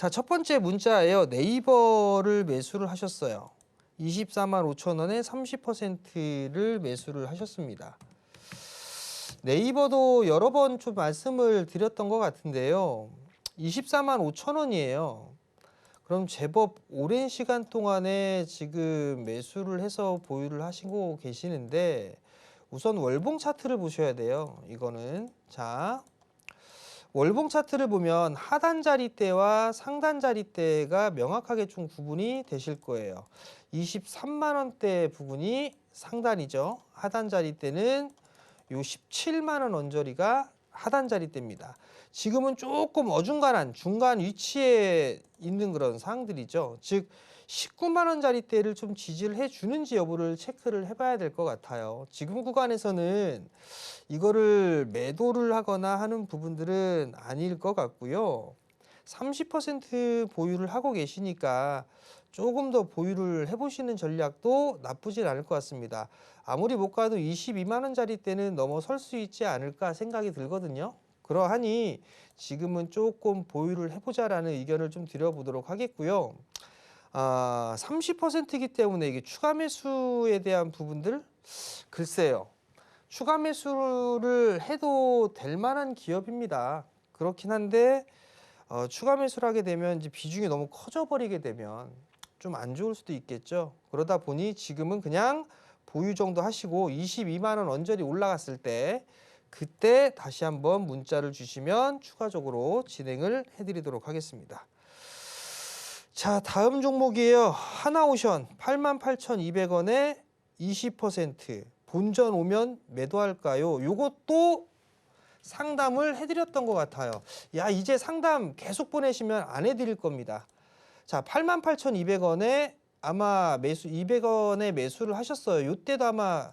자, 첫 번째 문자예요. 네이버를 매수를 하셨어요. 24만 5천 원에 30%를 매수를 하셨습니다. 네이버도 여러 번 좀 말씀을 드렸던 것 같은데요. 24만 5천 원이에요. 그럼 제법 오랜 시간 동안에 지금 매수를 해서 보유를 하시고 계시는데 우선 월봉 차트를 보셔야 돼요. 이거는 자 월봉 차트를 보면 하단 자리대와 상단 자리대가 명확하게 좀 구분이 되실 거예요. 23만 원대 부분이 상단이죠. 하단 자리대는 요 17만 원 언저리가 하단 자리대입니다. 지금은 조금 어중간한 중간 위치에 있는 그런 상황들이죠. 즉 19만 원짜리대를 좀 지지를 해 주는지 여부를 체크를 해봐야 될 것 같아요. 지금 구간에서는 이거를 매도를 하거나 하는 부분들은 아닐 것 같고요. 30% 보유를 하고 계시니까 조금 더 보유를 해보시는 전략도 나쁘진 않을 것 같습니다. 아무리 못 가도 22만 원짜리 때는 넘어설 수 있지 않을까 생각이 들거든요. 그러하니 지금은 조금 보유를 해보자라는 의견을 좀 드려보도록 하겠고요. 아, 30%이기 때문에 이게 추가 매수에 대한 부분들 글쎄요. 추가 매수를 해도 될 만한 기업입니다. 그렇긴 한데 어, 추가 매수를 하게 되면 이제 비중이 너무 커져 버리게 되면 좀 안 좋을 수도 있겠죠. 그러다 보니 지금은 그냥 보유 정도 하시고 22만 원 언저리 올라갔을 때 그때 다시 한번 문자를 주시면 추가적으로 진행을 해드리도록 하겠습니다. 자, 다음 종목이에요. 하나오션 88,200원에 20% 본전 오면 매도할까요? 요것도 상담을 해드렸던 것 같아요. 야, 이제 상담 계속 보내시면 안 해드릴 겁니다. 자, 88,200원에 아마 매수 200원에 매수를 하셨어요. 요때도 아마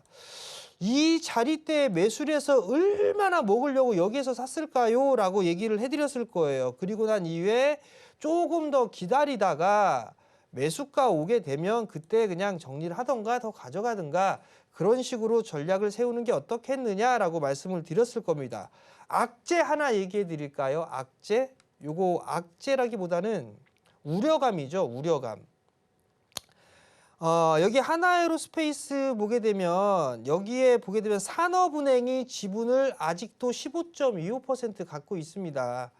이 자리대 매수를 해서 얼마나 먹으려고 여기에서 샀을까요? 라고 얘기를 해드렸을 거예요. 그리고 난 이후에 조금 더 기다리다가 매수가 오게 되면 그때 그냥 정리를 하던가 더 가져가든가 그런 식으로 전략을 세우는 게 어떻겠느냐라고 말씀을 드렸을 겁니다. 악재 하나 얘기해 드릴까요? 악재? 요거 악재라기보다는 우려감이죠. 우려감. 어, 여기 하나에로스페이스 보게 되면 여기에 보게 되면 산업은행이 지분을 아직도 15.25% 갖고 있습니다.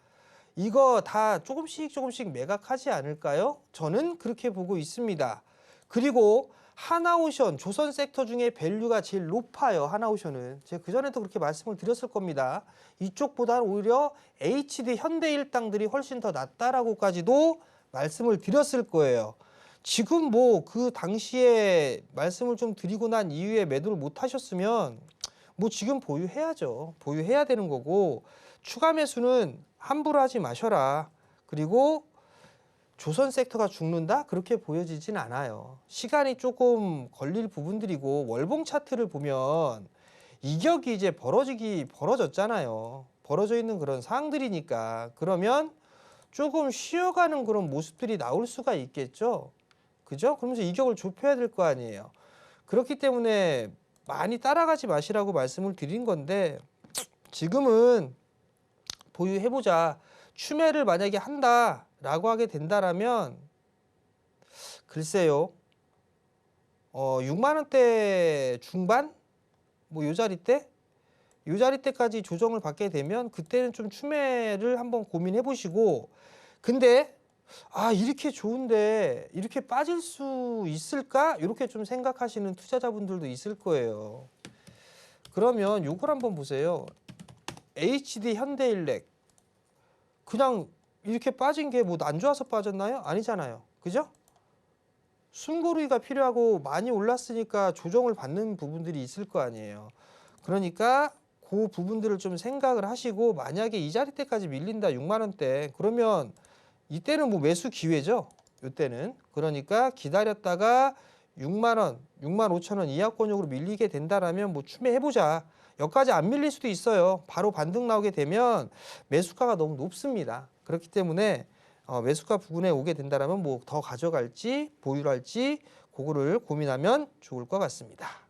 이거 다 조금씩 조금씩 매각하지 않을까요? 저는 그렇게 보고 있습니다. 그리고 하나오션 조선 섹터 중에 밸류가 제일 높아요. 하나오션은 제가 그 전에도 그렇게 말씀을 드렸을 겁니다. 이쪽보다는 오히려 HD 현대일당들이 훨씬 더 낫다라고까지도 말씀을 드렸을 거예요. 지금 뭐 그 당시에 말씀을 좀 드리고 난 이후에 매도를 못 하셨으면 뭐 지금 보유해야죠. 보유해야 되는 거고 추가 매수는 함부로 하지 마셔라. 그리고 조선 섹터가 죽는다? 그렇게 보여지진 않아요. 시간이 조금 걸릴 부분들이고 월봉 차트를 보면 이격이 이제 벌어지기 벌어졌잖아요. 벌어져 있는 그런 상황들이니까 그러면 조금 쉬어가는 그런 모습들이 나올 수가 있겠죠. 그죠? 그러면서 이격을 좁혀야 될 거 아니에요. 그렇기 때문에 많이 따라가지 마시라고 말씀을 드린 건데 지금은 보유해보자. 추매를 만약에 한다라고 하게 된다라면 글쎄요. 어, 6만 원대 중반 뭐 요 자리 때, 요 자리 때까지 조정을 받게 되면 그때는 좀 추매를 한번 고민해 보시고 근데 아 이렇게 좋은데 이렇게 빠질 수 있을까 이렇게 좀 생각하시는 투자자분들도 있을 거예요. 그러면 요걸 한번 보세요. HD 현대일렉 그냥 이렇게 빠진 게 뭐 안 좋아서 빠졌나요? 아니잖아요. 그죠? 숨고르기가 필요하고 많이 올랐으니까 조정을 받는 부분들이 있을 거 아니에요. 그러니까 그 부분들을 좀 생각을 하시고 만약에 이 자리 때까지 밀린다 6만 원대 그러면 이때는 뭐 매수 기회죠. 이때는 그러니까 기다렸다가 6만 원, 6만 5천 원 이하권역으로 밀리게 된다라면 뭐 추매해 보자. 여기까지 안 밀릴 수도 있어요. 바로 반등 나오게 되면 매수가가 너무 높습니다. 그렇기 때문에 어, 매수가 부근에 오게 된다라면 뭐 더 가져갈지 보유할지 그거를 고민하면 좋을 것 같습니다.